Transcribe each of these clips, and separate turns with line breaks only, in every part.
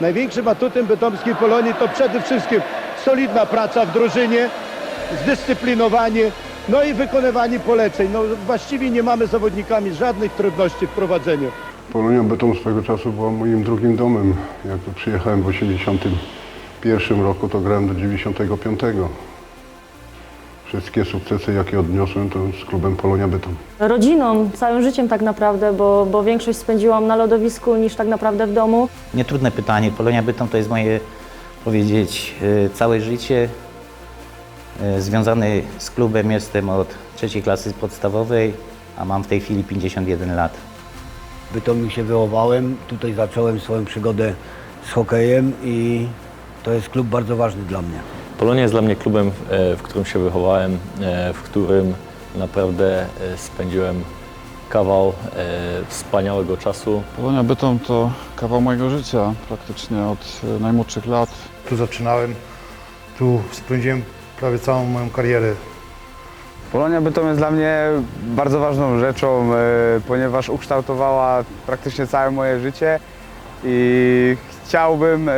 Największym atutem bytomskiej Polonii to przede wszystkim solidna praca w drużynie, zdyscyplinowanie, no i wykonywanie poleceń. No właściwie nie mamy zawodnikami żadnych trudności w prowadzeniu.
Polonia Beton swego czasu była moim drugim domem. Jak tu przyjechałem w 81 roku, to grałem do 95. Wszystkie sukcesy, jakie odniosłem, to z klubem Polonia Beton.
Rodziną, całym życiem tak naprawdę, bo, bo większość spędziłam na lodowisku niż tak naprawdę w domu.
Nietrudne pytanie. Polonia Bytom to jest moje, powiedzieć, e, całe życie. E, Związany z klubem jestem od trzeciej klasy podstawowej, a mam w tej chwili 51 lat.
Bytomiu się wychowałem, tutaj zacząłem swoją przygodę z hokejem i to jest klub bardzo ważny dla mnie.
Polonia jest dla mnie klubem, e, w którym się wychowałem, e, w którym naprawdę e, spędziłem kawał wspaniałego czasu.
Polonia Bytom to kawał mojego życia, praktycznie od najmłodszych lat.
Tu zaczynałem, tu spędziłem prawie całą moją karierę.
Polonia Bytom jest dla mnie bardzo ważną rzeczą, ponieważ ukształtowała praktycznie całe moje życie i chciałbym,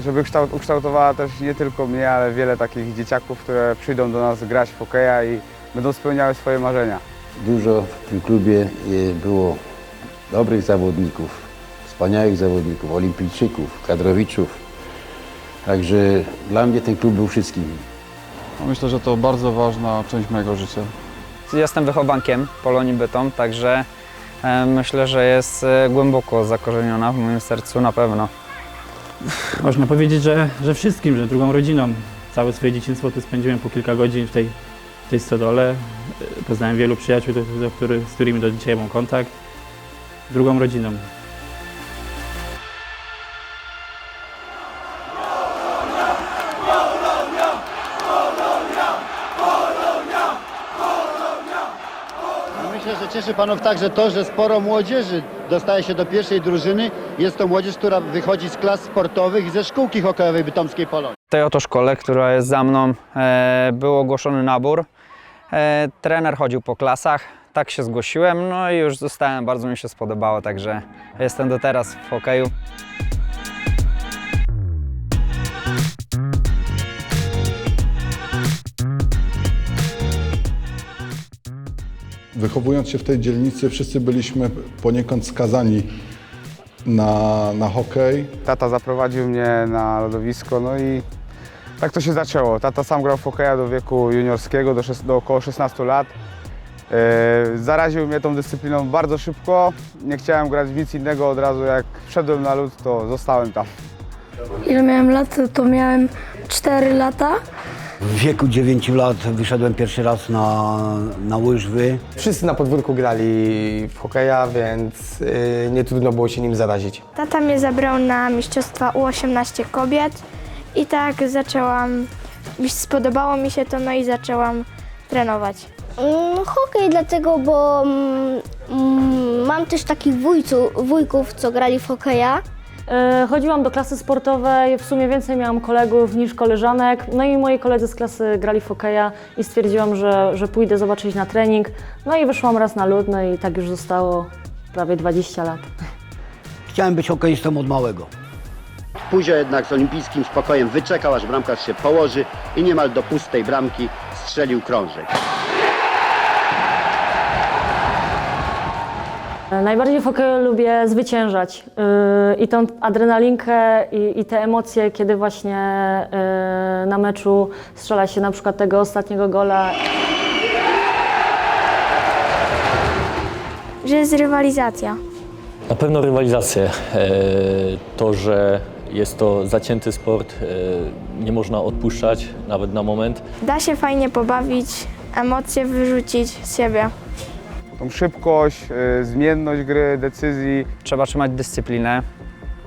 żeby kształt, ukształtowała też nie tylko mnie, ale wiele takich dzieciaków, które przyjdą do nas grać w hokeja i będą spełniały swoje marzenia.
Dużo w tym klubie e, było dobrych zawodników, wspaniałych zawodników, olimpijczyków, kadrowiczów. Także dla mnie ten klub był wszystkim.
Myślę, że to bardzo ważna część mojego życia.
Jestem wychowankiem Polonii Bytom, także e, myślę, że jest e, głęboko zakorzeniona w moim sercu na pewno.
Można powiedzieć, że, że wszystkim, że drugą rodziną. Całe swoje dzieciństwo tu spędziłem po kilka godzin w tej, w tej stodole. Poznałem wielu przyjaciół, do, do, który, z którymi do dzisiaj mam kontakt. Drugą rodziną.
Że cieszy Panów także to, że sporo młodzieży dostaje się do pierwszej drużyny. Jest to młodzież, która wychodzi z klas sportowych i ze szkółki hokejowej Bytomskiej Polonii.
W tej oto szkole, która jest za mną, e, był ogłoszony nabór. E, trener chodził po klasach, tak się zgłosiłem, no i już zostałem, bardzo mi się spodobało, także jestem do teraz w hokeju.
Wychowując się w tej dzielnicy, wszyscy byliśmy poniekąd skazani na, na hokej. Tata zaprowadził mnie na lodowisko, no i tak to się zaczęło. Tata sam grał w hokeja do wieku juniorskiego, do, do około 16 lat. E, zaraził mnie tą dyscypliną bardzo szybko. Nie chciałem grać w nic innego od razu. Jak wszedłem na lód, to zostałem tam.
Ile miałem lat, to miałem 4 lata.
W wieku 9 lat wyszedłem pierwszy raz na, na łyżwy.
Wszyscy na podwórku grali w hokeja, więc y, nie trudno było się nim zarazić.
Tata mnie zabrał na mistrzostwa U18 kobiet i tak zaczęłam, spodobało mi się to, no i zaczęłam trenować.
Mm, hokej dlatego, bo mm, mm, mam też takich wujcu, wujków, co grali w hokeja.
E, Chodziłam do klasy sportowej, w sumie więcej miałam kolegów niż koleżanek. No i moi koledzy z klasy grali w hokeja i stwierdziłam, że, że pójdę zobaczyć na trening. No i wyszłam raz na lód, no i tak już zostało prawie 20 lat.
Chciałem być hokeistą od małego.
Puzio jednak z olimpijskim spokojem wyczekał, aż bramkarz się położy i niemal do pustej bramki strzelił krążek.
Najbardziej w hokeju lubię zwyciężać yy, i tą adrenalinkę i, i te emocje, kiedy właśnie yy, na meczu strzela się na przykład tego ostatniego gola.
Że jest rywalizacja.
Na pewno rywalizację. E, To, że jest to zacięty sport, e, nie można odpuszczać nawet na moment.
Da się fajnie pobawić, emocje wyrzucić z siebie.
Tą szybkość, y, zmienność gry, decyzji. Trzeba trzymać dyscyplinę,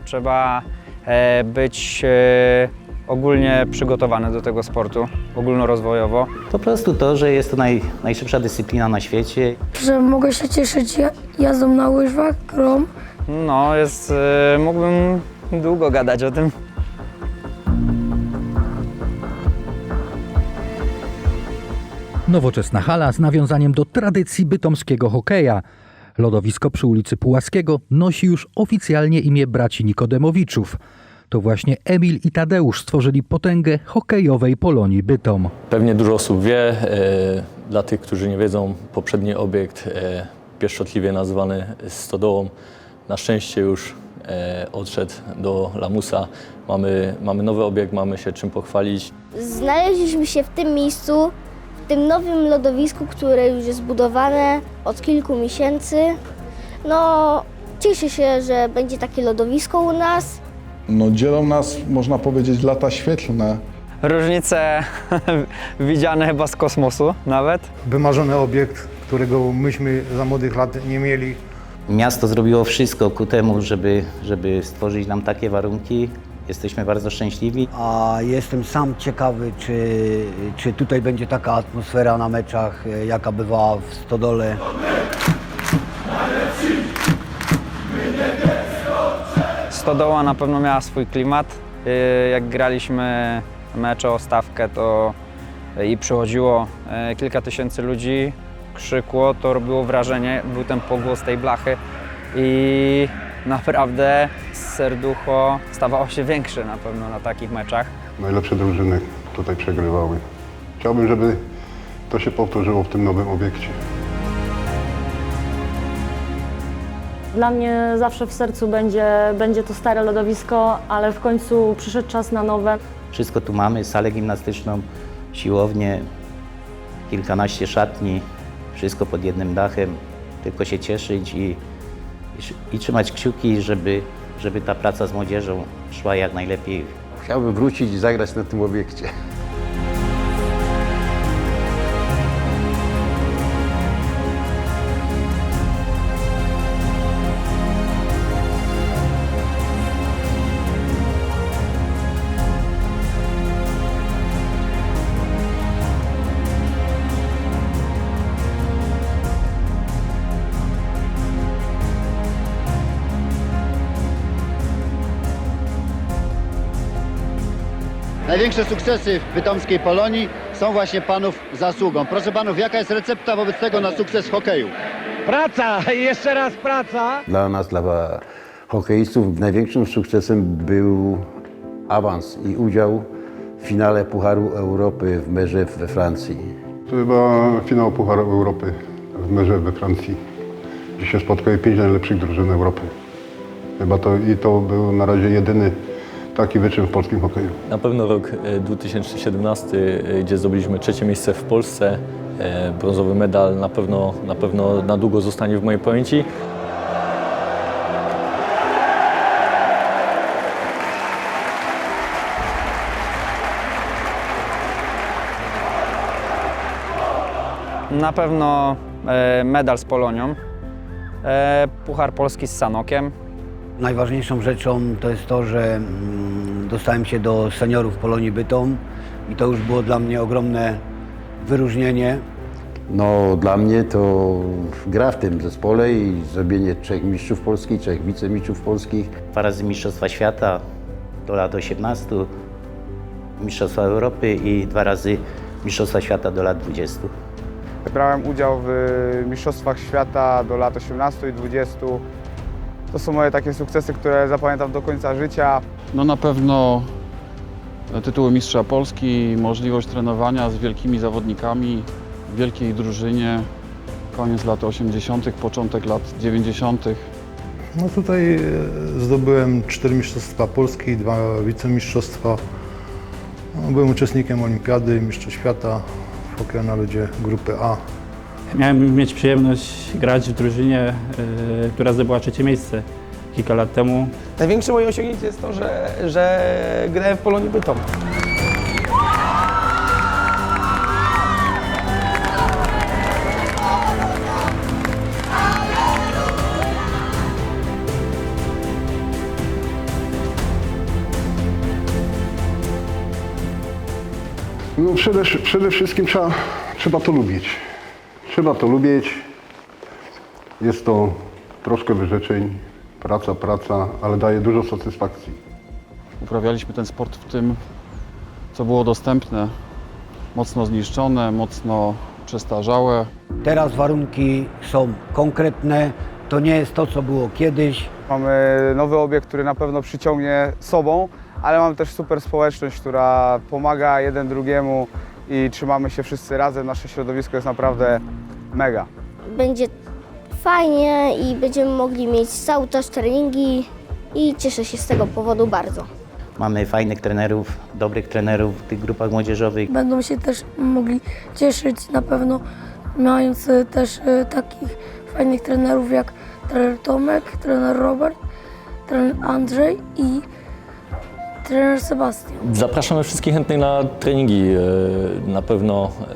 trzeba e, być e, ogólnie przygotowany do tego sportu, ogólnorozwojowo.
Po prostu to, że jest to naj, najszybsza dyscyplina na świecie.
Że mogę się cieszyć jazdą na łyżwach, grom.
No, jest, e, mógłbym długo gadać o tym.
Nowoczesna hala z nawiązaniem do tradycji bytomskiego hokeja.
Lodowisko przy ulicy Pułaskiego nosi już oficjalnie imię braci Nikodemowiczów. To właśnie Emil i Tadeusz stworzyli potęgę hokejowej Polonii Bytom.
Pewnie dużo osób wie, e, dla tych, którzy nie wiedzą, poprzedni obiekt e, pieszczotliwie nazwany Stodołą na szczęście już e, odszedł do Lamusa. Mamy, mamy nowy obiekt, mamy się czym pochwalić.
Znaleźliśmy się w tym miejscu, tym nowym lodowisku, które już jest budowane od kilku miesięcy. No, cieszę się, że będzie takie lodowisko u nas.
No dzielą nas, można powiedzieć, lata świetlne.
Różnice widziane chyba z kosmosu nawet.
Wymarzony obiekt, którego myśmy za młodych lat nie mieli.
Miasto zrobiło wszystko ku temu, żeby, żeby stworzyć nam takie warunki. Jesteśmy bardzo szczęśliwi.
A jestem sam ciekawy, czy, czy tutaj będzie taka atmosfera na meczach, jaka bywała w Stodole.
Stodoła na pewno miała swój klimat. Y, Jak graliśmy mecze o stawkę, to i przychodziło y, kilka tysięcy ludzi, krzykło, to robiło wrażenie, był ten pogłos tej blachy i naprawdę serducho stawało się większe na pewno na takich meczach.
Najlepsze drużyny tutaj przegrywały. Chciałbym, żeby to się powtórzyło w tym nowym obiekcie.
Dla mnie zawsze w sercu będzie, będzie to stare lodowisko, ale w końcu przyszedł czas na nowe.
Wszystko tu mamy, salę gimnastyczną, siłownię, kilkanaście szatni, wszystko pod jednym dachem. Tylko się cieszyć i, i, trzymać kciuki, żeby, żeby ta praca z młodzieżą szła jak najlepiej.
Chciałbym wrócić i zagrać na tym obiekcie.
Największe sukcesy w bytomskiej Polonii są właśnie panów zasługą. Proszę panów, jaka jest recepta wobec tego na sukces w hokeju?
Praca, jeszcze raz praca.
Dla nas, dla hokeistów, największym sukcesem był awans i udział w finale Pucharu Europy w Merze we Francji.
To chyba finał Pucharu Europy w Merze we Francji, gdzie się spotkały pięć najlepszych drużyn Europy. Chyba to i to był na razie jedyny taki wyczyn w polskim hokeju.
Na pewno rok e, 2017, e, gdzie zdobyliśmy trzecie miejsce w Polsce, e, brązowy medal na pewno, na pewno na długo zostanie w mojej pamięci.
Na pewno e, medal z Polonią, e, Puchar Polski z Sanokiem.
Najważniejszą rzeczą to jest to, że mm, dostałem się do seniorów Polonii Bytom i to już było dla mnie ogromne wyróżnienie.
No, dla mnie to gra w tym zespole i zrobienie trzech mistrzów polskich, trzech wicemistrzów polskich.
Dwa razy Mistrzostwa Świata do lat 18, Mistrzostwa Europy i dwa razy Mistrzostwa Świata do lat 20.
Brałem udział w Mistrzostwach Świata do lat 18 i 20. To są moje takie sukcesy, które zapamiętam do końca życia.
No na pewno tytuły mistrza Polski, możliwość trenowania z wielkimi zawodnikami w wielkiej drużynie. Koniec lat 80., początek lat 90.
No tutaj e, zdobyłem cztery mistrzostwa Polski, dwa wicemistrzostwa. No, byłem uczestnikiem olimpiady, mistrza świata w hokeju na lodzie grupy A.
Miałem mieć przyjemność grać w drużynie, y, która zdobyła trzecie miejsce kilka lat temu.
Największe moje osiągnięcie jest to, że, że grałem w Polonii Bytom.
No przede, przede wszystkim trzeba, trzeba to lubić. Trzeba to lubić. Jest to troszkę wyrzeczeń, praca, praca, ale daje dużo satysfakcji.
Uprawialiśmy ten sport w tym, co było dostępne. Mocno zniszczone, mocno
przestarzałe.
Teraz warunki są konkretne, to nie jest to, co było kiedyś.
Mamy nowy obiekt, który na pewno przyciągnie sobą, ale mam też super społeczność, która pomaga jeden drugiemu i trzymamy się wszyscy razem. Nasze środowisko jest naprawdę mega.
Będzie fajnie i będziemy mogli mieć cały czas treningi i cieszę się z tego powodu bardzo.
Mamy fajnych trenerów, dobrych trenerów w tych grupach młodzieżowych.
Będą się też mogli cieszyć na pewno, mając e, też e, takich fajnych trenerów jak trener Tomek, trener Robert, trener Andrzej i trener Sebastian.
Zapraszamy wszystkich chętnych na treningi. E, Na pewno e,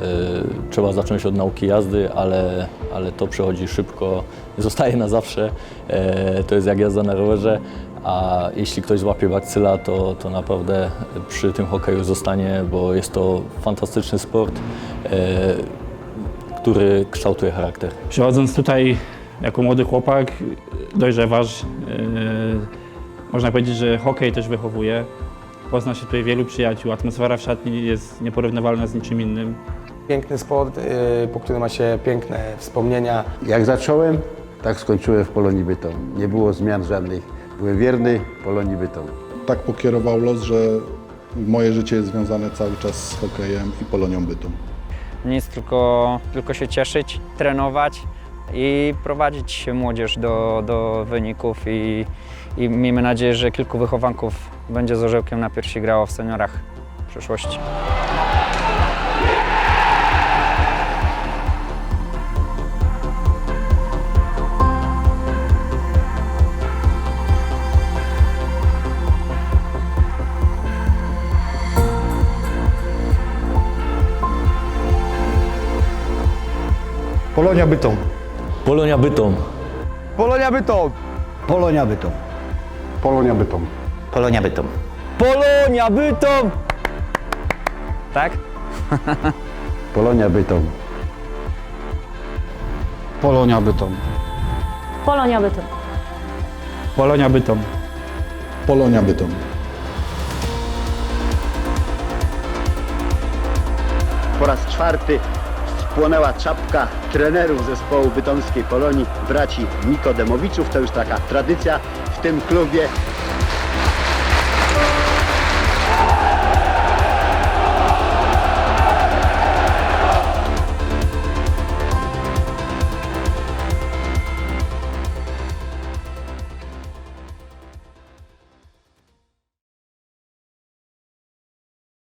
trzeba zacząć od nauki jazdy, ale, ale to przychodzi szybko, zostaje na zawsze. E, To jest jak jazda na rowerze, a jeśli ktoś złapie bakcyla, to, to naprawdę przy tym hokeju zostanie, bo jest to fantastyczny sport, e, który kształtuje charakter.
Przychodząc tutaj jako młody chłopak, dojrzewasz. Można powiedzieć, że hokej też wychowuje. Pozna się tutaj wielu przyjaciół, atmosfera w szatni jest nieporównywalna z niczym innym.
Piękny sport, y, po którym ma się piękne wspomnienia.
Jak zacząłem, tak skończyłem w Polonii Bytom. Nie było zmian żadnych. Byłem wierny Polonii Bytom.
Tak pokierował los, że moje życie jest związane cały czas z hokejem i Polonią Bytom.
Nic, tylko, tylko się cieszyć, trenować i prowadzić młodzież do, do wyników i, i miejmy nadzieję, że kilku wychowanków będzie z orzełkiem na piersi grało w seniorach w przyszłości.
Polonia Bytom.
Polonia Bytom.
Polonia Bytom!
Polonia Bytom.
Polonia Bytom.
Polonia Bytom.
Polonia Bytom! Tak?
Polonia Bytom.
Polonia Bytom.
Polonia Bytom.
Polonia Bytom.
Polonia Bytom.
Po raz czwarty spłonęła czapka trenerów zespołu bytomskiej Polonii, braci Nikodemowiczów. To już taka tradycja w tym klubie.